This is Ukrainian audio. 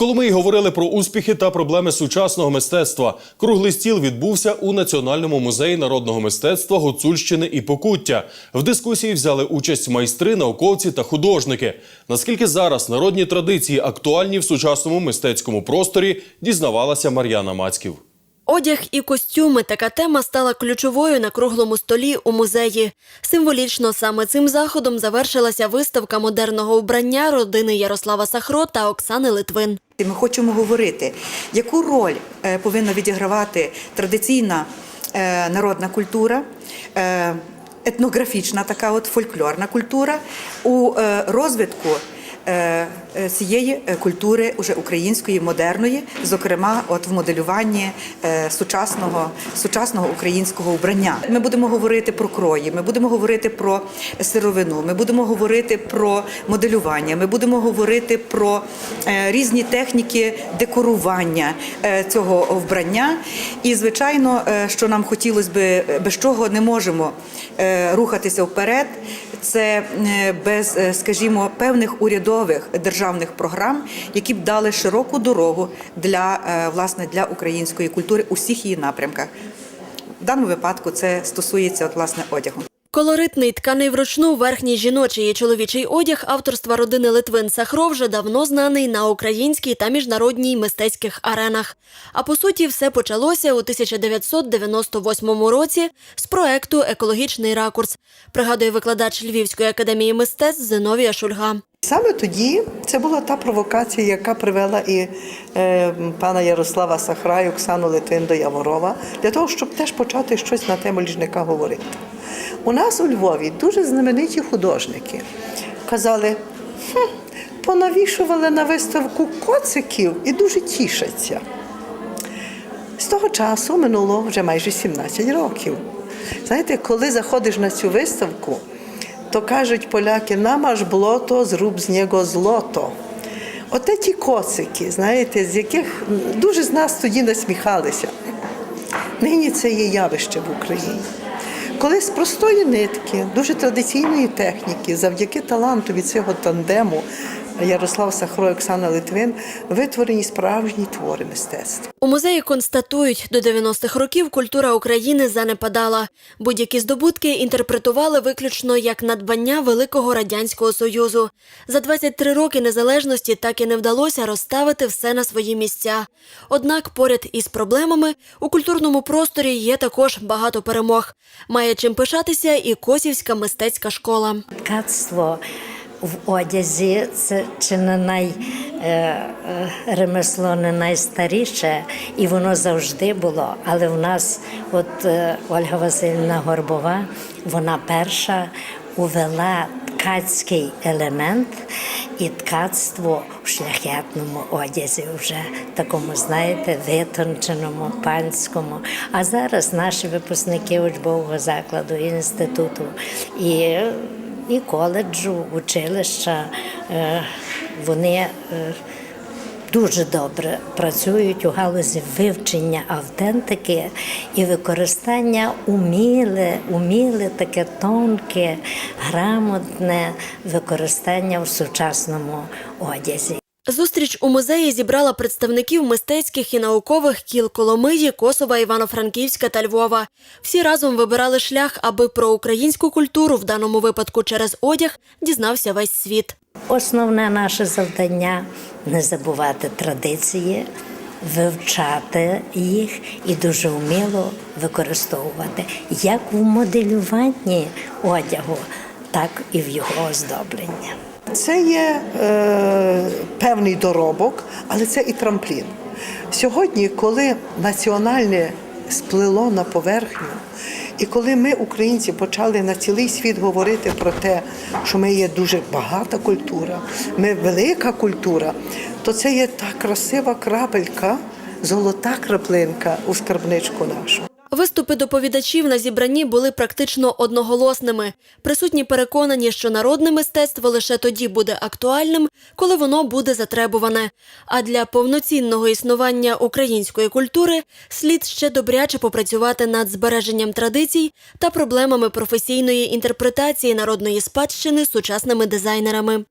Коломиї говорили про успіхи та проблеми сучасного мистецтва. Круглий стіл відбувся у Національному музеї народного мистецтва Гуцульщини і Покуття. В дискусії взяли участь майстри, науковці та художники. Наскільки зараз народні традиції актуальні в сучасному мистецькому просторі, дізнавалася Мар'яна Мацьків. Одяг і костюми така тема стала ключовою на круглому столі у музеї. Символічно саме цим заходом завершилася виставка модерного вбрання родини Ярослава Сахро та Оксани Литвин. Ми хочемо говорити, яку роль е, повинна відігравати традиційна е, народна культура, е, етнографічна така от фольклорна культура у розвитку цієї е, культури уже української модерної, зокрема, от в моделюванні е, сучасного, сучасного українського вбрання. Ми будемо говорити про крої, ми будемо говорити про сировину, ми будемо говорити про моделювання, ми будемо говорити про е, різні техніки декорування е, цього вбрання. І звичайно, е, що нам хотілося би, без чого не можемо е, рухатися вперед. Це е, без, е, скажімо, певних урядових державних програм, які б дали широку дорогу для е, власне для української культури у всіх її напрямках. В даному випадку це стосується от, власне одягу. Колоритний тканий вручну верхній жіночий і чоловічий одяг авторства родини Литвин Сахро вже давно знаний на українській та міжнародній мистецьких аренах. А по суті, все почалося у 1998 році з проекту Екологічний ракурс, пригадує викладач Львівської академії мистецтв Зиновія Шульга. Саме тоді це була та провокація, яка привела і е, пана Ярослава Сахра Оксану Литвин до Яворова, для того, щоб теж почати щось на тему ліжника говорити. У нас у Львові дуже знамениті художники казали, хм, понавішували на виставку коциків і дуже тішаться. З того часу минуло вже майже 17 років. Знаєте, коли заходиш на цю виставку, то кажуть поляки, нам аж блото, зруб з нього злото. Оте ті коцики, знаєте, з яких дуже з нас тоді насміхалися. Нині це є явище в Україні. Коли з простої нитки, дуже традиційної техніки, завдяки таланту від цього тандему Ярослав Сахро Оксана Литвин витворені справжні твори мистецтва. У музеї констатують, до 90-х років культура України занепадала. Будь-які здобутки інтерпретували виключно як надбання Великого Радянського Союзу. За 23 роки незалежності так і не вдалося розставити все на свої місця. Однак поряд із проблемами у культурному просторі є також багато перемог. Має чим пишатися і Косівська мистецька школа. Ткацтво в одязі це чи не най е, е, ремесло не найстаріше, і воно завжди було. Але в нас, от е, Ольга Васильівна Горбова, вона перша увела ткацький елемент і ткацтво в шляхетному одязі, вже такому, знаєте, витонченому, панському. А зараз наші випускники учбового закладу, інституту і і коледжу, училища, е, вони е, дуже добре працюють у галузі вивчення автентики і використання уміле, уміле, таке тонке, грамотне використання в сучасному одязі. Зустріч у музеї зібрала представників мистецьких і наукових кіл Коломиї, Косова, Івано-Франківська та Львова. Всі разом вибирали шлях, аби про українську культуру, в даному випадку через одяг, дізнався весь світ. Основне наше завдання не забувати традиції, вивчати їх і дуже вміло використовувати як в моделюванні одягу, так і в його оздобленні. Це є е, певний доробок, але це і трамплін. Сьогодні, коли національне сплило на поверхню, і коли ми, українці, почали на цілий світ говорити про те, що ми є дуже багата культура, ми велика культура, то це є та красива крапелька, золота краплинка у скарбничку нашу. Виступи доповідачів на зібранні були практично одноголосними. Присутні переконані, що народне мистецтво лише тоді буде актуальним, коли воно буде затребуване. А для повноцінного існування української культури слід ще добряче попрацювати над збереженням традицій та проблемами професійної інтерпретації народної спадщини сучасними дизайнерами.